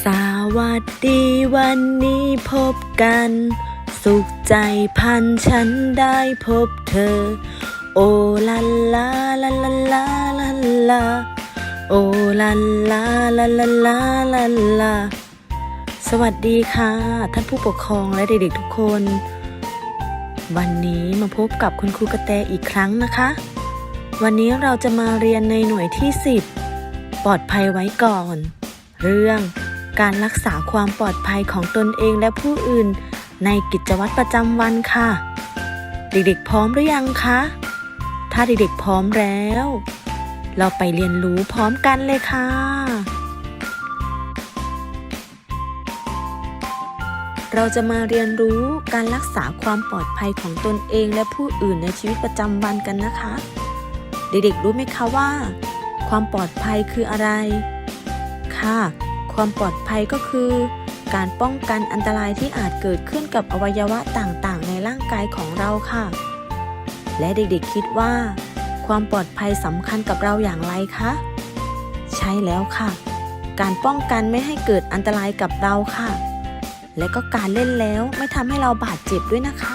สวัสดีวันนี้พบกัน สุขใจพันฉันได้พบเธอ โอลาลาลาลาลาลาลาโอลาลาลาลาลาลาลาสวัสดีค่ะ ท่านผู้ปกครองและเด็กๆทุกคน วันนี้มาพบกับคุณครูกระแตอีกครั้งนะคะ วันนี้เราจะมาเรียนในหน่วยที่ 10 ปลอดภัยไว้ก่อน เรื่อง การรักษาความปลอดภัยของตนเองและผู้อื่น ในกิจวัตรประจำวันค่ะ เด็กๆพร้อมหรือยังคะ ถ้าเด็กๆพร้อมแล้ว เราไปเรียนรู้พร้อมกันเลยค่ะเราจะมาเรียนรู้การรักษาความปลอดภัยของตนเองและผู้อื่นในชีวิตประจำวันกันนะคะ เด็กๆรู้ไหมคะว่า ความปลอดภัยคืออะไร ค่ะ ความปลอดภัยก็คือ การป้องกันอันตรายที่อาจเกิดขึ้นกับอวัยวะต่างๆ ในร่างกายของเราค่ะ และเด็กๆคิดว่า ความปลอดภัยสำคัญกับเราอย่างไรคะ ใช่แล้วค่ะ การป้องกันไม่ให้เกิดอันตรายกับเราค่ะ และก็การเล่นแล้วไม่ทำให้เราบาดเจ็บด้วยนะคะ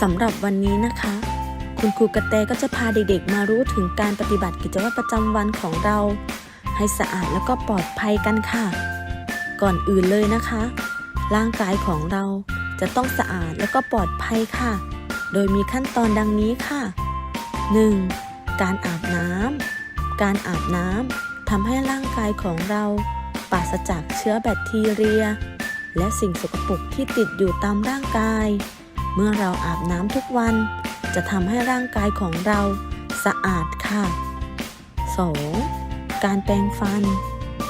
สำหรับวันนี้นะคะ คุณครูกระแตก็จะพาเด็กๆ มารู้ถึงการปฏิบัติกิจวัตรประจำวันของเรา ให้สะอาดแล้วก็ปลอดภัยกันค่ะ ก่อนอื่นเลยนะคะ ร่างกายของเราจะต้องสะอาดแล้วก็ปลอดภัยค่ะ โดยมีขั้นตอนดังนี้ค่ะ 1. การอาบน้ำการอาบน้ำทำให้ร่างกายของเราปราศจากเชื้อแบคทีเรีย และสิ่งสกปรกที่ติดอยู่ตามร่างกาย เมื่อเราอาบน้ำทุกวัน จะทำให้ร่างกายของเราสะอาดค่ะ 2. การแปรงฟัน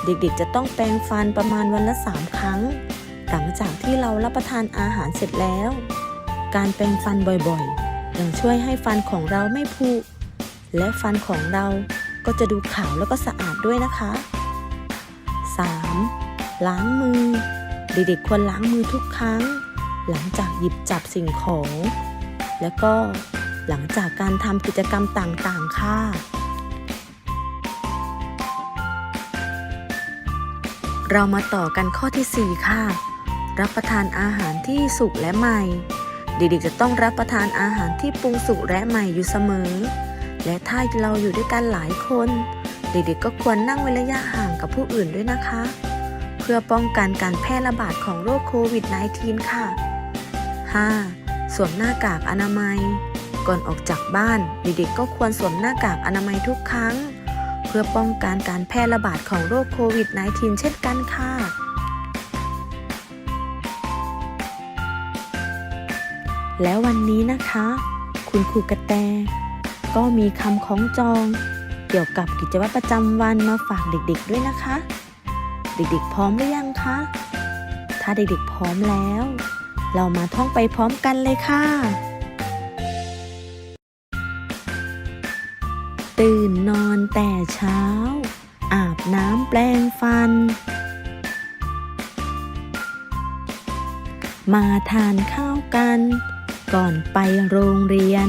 เด็กๆ จะต้องแปรงฟันประมาณวันละ 3 ครั้ง หลังจากที่เรารับประทานอาหารเสร็จแล้ว การแปรงฟันบ่อยๆ ยังช่วยให้ฟันของเราไม่ผุ และฟันของเราก็จะดูขาวแล้วก็สะอาดด้วยนะคะ 3. ล้างมือ เด็กๆ ควรล้างมือทุกครั้ง หลังจากหยิบจับสิ่งของ แล้วก็หลังจากการทำกิจกรรมต่างๆ ค่ะ เรามาต่อกันข้อที่ 4 ค่ะ รับประทานอาหารที่สุกและใหม่ เด็กๆจะต้องรับประทานอาหารที่ปรุงสุกและใหม่อยู่เสมอ และถ้าเราอยู่ด้วยกันหลายคน เด็กๆก็ควรนั่งเว้นระยะห่างกับผู้อื่นด้วยนะคะ เพื่อป้องกันการแพร่ระบาดของโรคโควิด -19 ค่ะ 5. สวมหน้ากากอนามัย ก่อนออกจากบ้านเด็กๆก็ควรสวมหน้ากากอนามัยทุกครั้ง เพื่อป้องกันการแพร่ระบาดของโรคโควิด -19 เช่นกันค่ะแล้ววันนี้นะคะ คุณครูกระแต ก็มีคำคล้องจอง เกี่ยวกับกิจวัตรประจำวันมาฝากเด็กๆด้วยนะคะ เด็กๆพร้อมหรือยังคะ ถ้าเด็กๆพร้อมแล้ว เรามาท่องไปพร้อมกันเลยค่ะ ตื่นนอนแต่เช้า อาบน้ำแปลงฟัน มาทานข้าวกัน ก่อนไปโรงเรียน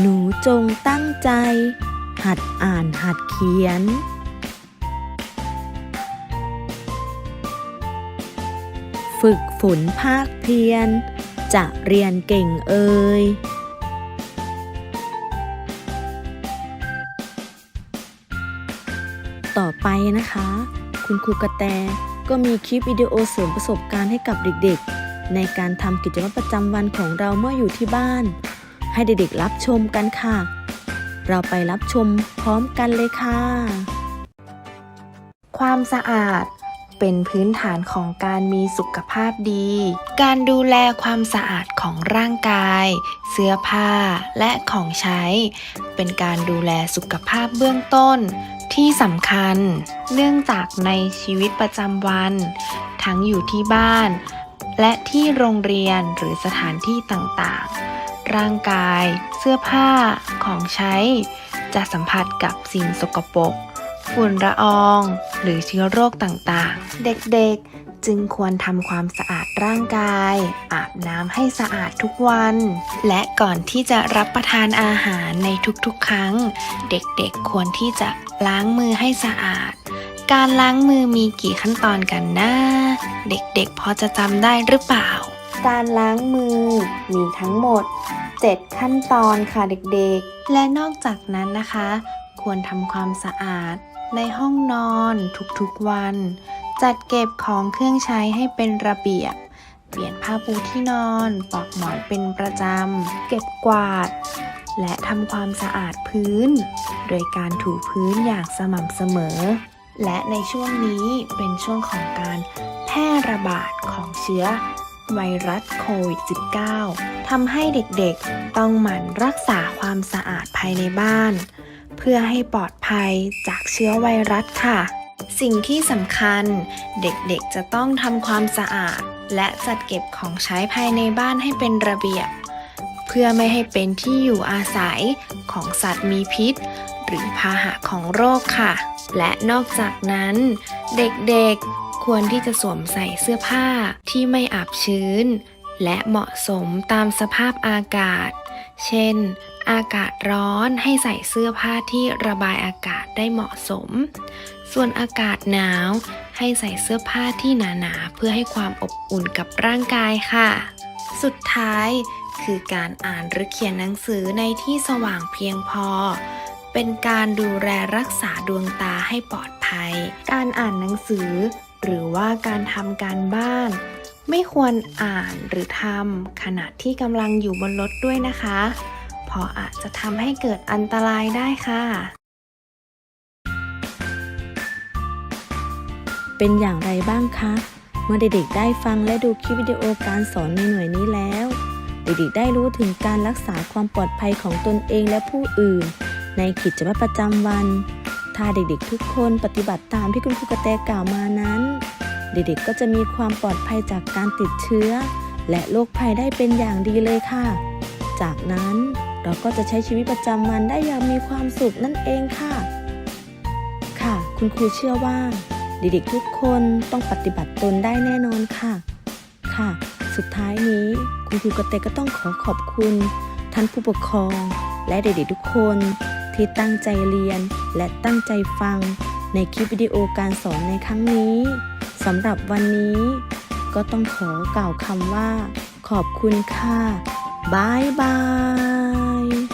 หนูจงตั้งใจ หัดอ่านหัดเขียน ฝึกฝนภาคเพียร จะเรียนเก่งเอ่ยต่อไปนะคะ คุณครูกระแตก็มีคลิปวิดีโอเสริมประสบการณ์ให้กับเด็กๆ ในการทำกิจวัตรประจำวันของเราเมื่ออยู่ที่บ้าน ให้เด็กๆรับชมกันค่ะ เราไปรับชมพร้อมกันเลยค่ะ ความสะอาด เป็นพื้นฐานของการมีสุขภาพดี การดูแลความสะอาดของร่างกาย เสื้อผ้าและของใช้ เป็นการดูแลสุขภาพเบื้องต้น ที่สำคัญ เนื่องจากในชีวิตประจำวัน ทั้งอยู่ที่บ้าน และที่โรงเรียนหรือสถานที่ต่างๆ ร่างกาย เสื้อผ้า ของใช้ จะสัมผัสกับสิ่งสกปรก ฝุ่นละออง หรือเชื้อโรคต่างๆ เด็กๆ จึงควรทำความสะอาดร่างกาย อาบน้ำให้สะอาดทุกวัน และก่อนที่จะรับประทานอาหารในทุกๆ ครั้ง เด็กๆ ควรที่จะล้างมือให้สะอาด การล้างมือมีกี่ขั้นตอนกันนะ เด็กๆ พอจะจำได้หรือเปล่า การล้างมือมีทั้งหมด 7 ขั้นตอนค่ะเด็กๆ และนอกจากนั้นนะคะ ควรทำความสะอาดในห้องนอนทุกๆวัน จัดเก็บของเครื่องใช้ให้เป็นระเบียบ เปลี่ยนผ้าปูที่นอนปอกหมอนเป็นประจำ เก็บกวาด และทำความสะอาดพื้น โดยการถูพื้นอย่างสม่ำเสมอ และในช่วงนี้เป็นช่วงของการแพร่ระบาดของเชื้อไวรัสโควิด -19 ทำให้เด็กๆ ต้องหมั่นรักษาความสะอาดภายในบ้าน เพื่อให้ปลอดภัยจากเชื้อไวรัสค่ะ สิ่งที่สำคัญเด็กๆจะต้องทำความสะอาด และจัดเก็บของใช้ภายในบ้านให้เป็นระเบียบ เพื่อไม่ให้เป็นที่อยู่อาศัยของสัตว์มีพิษ หรือพาหะของโรคค่ะ และนอกจากนั้น เด็กๆควรที่จะสวมใส่เสื้อผ้าที่ไม่อับชื้น และเหมาะสมตามสภาพอากาศ เช่น อากาศร้อนให้ใส่เสื้อผ้าที่ระบายอากาศได้เหมาะสม ส่วนอากาศหนาวให้ใส่เสื้อผ้าที่หนาๆ เพื่อให้ความอบอุ่นกับร่างกายค่ะ สุดท้ายคือการอ่านหรือเขียนหนังสือในที่สว่างเพียงพอ เป็นการดูแลรักษาดวงตาให้ปลอดภัย การอ่านหนังสือ หรือว่าการทำการบ้าน ไม่ควรอ่านหรือทำขณะที่กำลังอยู่บนรถด้วยนะคะ เพราะอาจจะทำให้เกิดอันตรายได้ค่ะ เป็นอย่างไรบ้างคะ เมื่อเด็กๆได้ฟังและดูคลิปวิดีโอการสอนในหน่วยนี้แล้ว เด็กๆได้รู้ถึงการรักษาความปลอดภัยของตนเองและผู้อื่น ในกิจวัตรประจำวัน ถ้าเด็กๆทุกคนปฏิบัติตามที่คุณครูกระแตกล่าวมานั้น เด็กๆก็จะมีความปลอดภัยจากการติดเชื้อ และโรคภัยได้เป็นอย่างดีเลยค่ะจากนั้น เราก็จะใช้ชีวิตประจำวันได้อย่างมีความสุขนั่นเองค่ะ ค่ะ คุณครูเชื่อว่า เด็กๆทุกคนต้องปฏิบัติตนได้แน่นอนค่ะ ค่ะ สุดท้ายนี้คุณครูกระเตก็ต้องขอขอบคุณท่านผู้ปกครอง และเด็กๆทุกคนที่ตั้งใจเรียนและตั้งใจฟังในคลิปวิดีโอการสอนในครั้งนี้สำหรับวันนี้ ก็ต้องขอกล่าวคำว่า ขอบคุณค่ะ บายบาย